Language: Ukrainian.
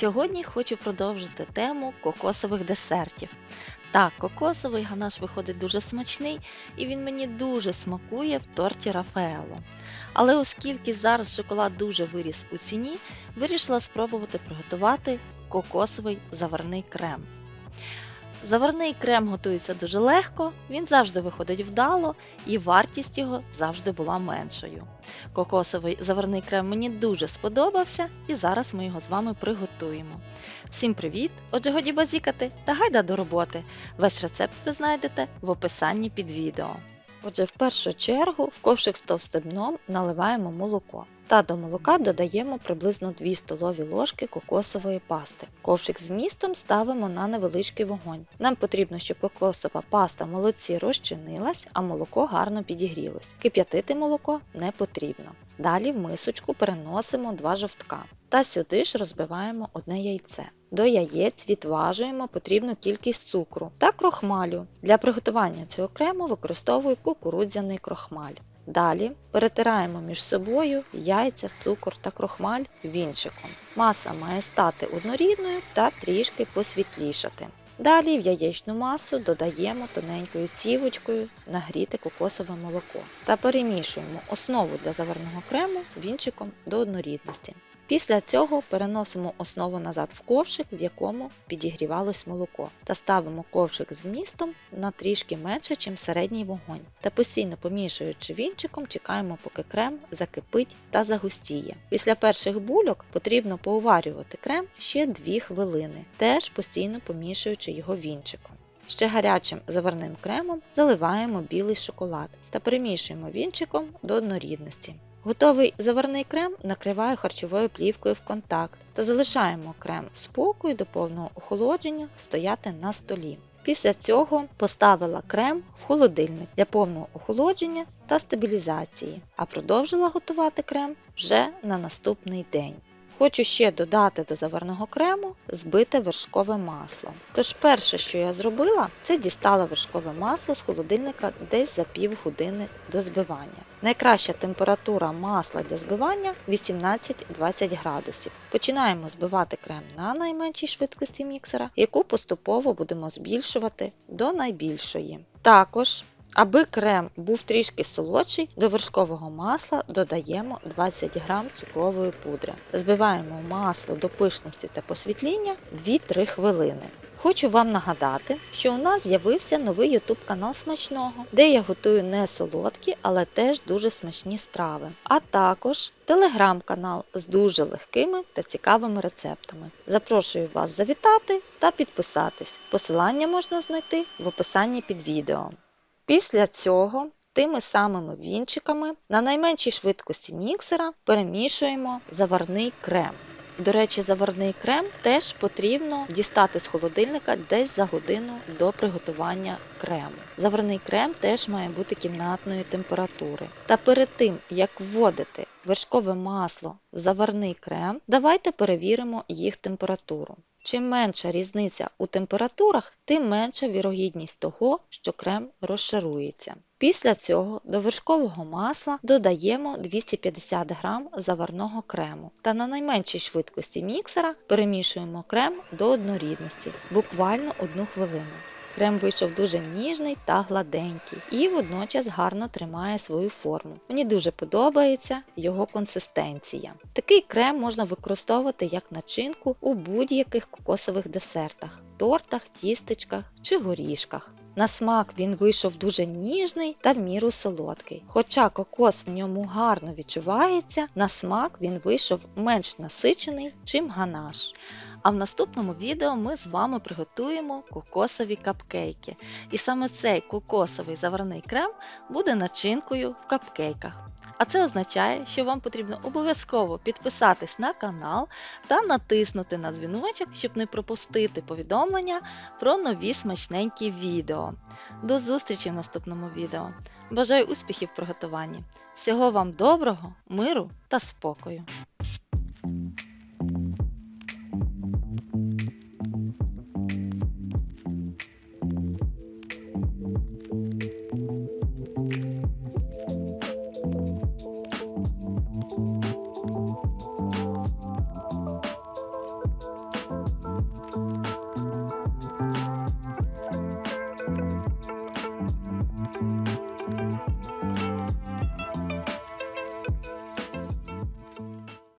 Сьогодні хочу продовжити тему кокосових десертів. Так, кокосовий ганаш виходить дуже смачний і він мені дуже смакує в торті Рафаело. Але оскільки зараз шоколад дуже виріс у ціні, вирішила спробувати приготувати кокосовий заварний крем. Заварний крем готується дуже легко, він завжди виходить вдало і вартість його завжди була меншою. Кокосовий заварний крем мені дуже сподобався і зараз ми його з вами приготуємо. Всім привіт! Отже, годі базікати та гайда до роботи. Весь рецепт ви знайдете в описанні під відео. Отже, в першу чергу в ковшик з товстим дном наливаємо молоко. Та до молока додаємо приблизно 2 столові ложки кокосової пасти. Ковшик з містом ставимо на невеличкий вогонь. Нам потрібно, щоб кокосова паста в молоці розчинилась, а молоко гарно підігрілось. Кип'ятити молоко не потрібно. Далі в мисочку переносимо два жовтка та сюди ж розбиваємо одне яйце. До яєць відважуємо потрібну кількість цукру та крохмалю. Для приготування цього крему використовую кукурудзяний крохмаль. Далі перетираємо між собою яйця, цукор та крохмаль вінчиком. Маса має стати однорідною та трішки посвітлішати. Далі в яєчну масу додаємо тоненькою цівочкою нагріте кокосове молоко та перемішуємо основу для заварного крему вінчиком до однорідності. Після цього переносимо основу назад в ковшик, в якому підігрівалось молоко, та ставимо ковшик з вмістом на трішки менше, ніж середній вогонь. Та постійно помішуючи вінчиком, чекаємо, поки крем закипить та загустіє. Після перших бульок потрібно поуварювати крем ще 2 хвилини, теж постійно помішуючи його вінчиком. Ще гарячим заварним кремом заливаємо білий шоколад та перемішуємо вінчиком до однорідності. Готовий заварний крем накриваю харчовою плівкою в контакт та залишаємо крем в спокою до повного охолодження стояти на столі. Після цього поставила крем в холодильник для повного охолодження та стабілізації, а продовжила готувати крем вже на наступний день. Хочу ще додати до заварного крему збите вершкове масло. Тож перше, що я зробила, це дістала вершкове масло з холодильника десь за пів години до збивання. Найкраща температура масла для збивання 18-20 градусів. Починаємо збивати крем на найменшій швидкості міксера, яку поступово будемо збільшувати до найбільшої. Також Аби крем був трішки солодший, до вершкового масла додаємо 20 г цукрової пудри. Збиваємо масло до пишності та посвітління 2-3 хвилини. Хочу вам нагадати, що у нас з'явився новий YouTube канал смачного, де я готую не солодкі, але теж дуже смачні страви, а також телеграм-канал з дуже легкими та цікавими рецептами. Запрошую вас завітати та підписатись. Посилання можна знайти в описанні під відео. Після цього тими самими вінчиками на найменшій швидкості міксера перемішуємо заварний крем. До речі, заварний крем теж потрібно дістати з холодильника десь за годину до приготування крему. Заварний крем теж має бути кімнатної температури. Та перед тим, як вводити вершкове масло в заварний крем, давайте перевіримо їх температуру. Чим менша різниця у температурах, тим менша вірогідність того, що крем розшарується. Після цього до вершкового масла додаємо 250 г заварного крему та на найменшій швидкості міксера перемішуємо крем до однорідності, буквально 1 хвилину. Крем вийшов дуже ніжний та гладенький і водночас гарно тримає свою форму. Мені дуже подобається його консистенція. Такий крем можна використовувати як начинку у будь-яких кокосових десертах, тортах, тістечках чи горішках. На смак він вийшов дуже ніжний та в міру солодкий. Хоча кокос в ньому гарно відчувається, на смак він вийшов менш насичений, чим ганаш. А в наступному відео ми з вами приготуємо кокосові капкейки. І саме цей кокосовий заварний крем буде начинкою в капкейках. А це означає, що вам потрібно обов'язково підписатись на канал та натиснути на дзвіночок, щоб не пропустити повідомлення про нові смачненькі відео. До зустрічі в наступному відео. Бажаю успіхів в приготуванні. Всього вам доброго, миру та спокою!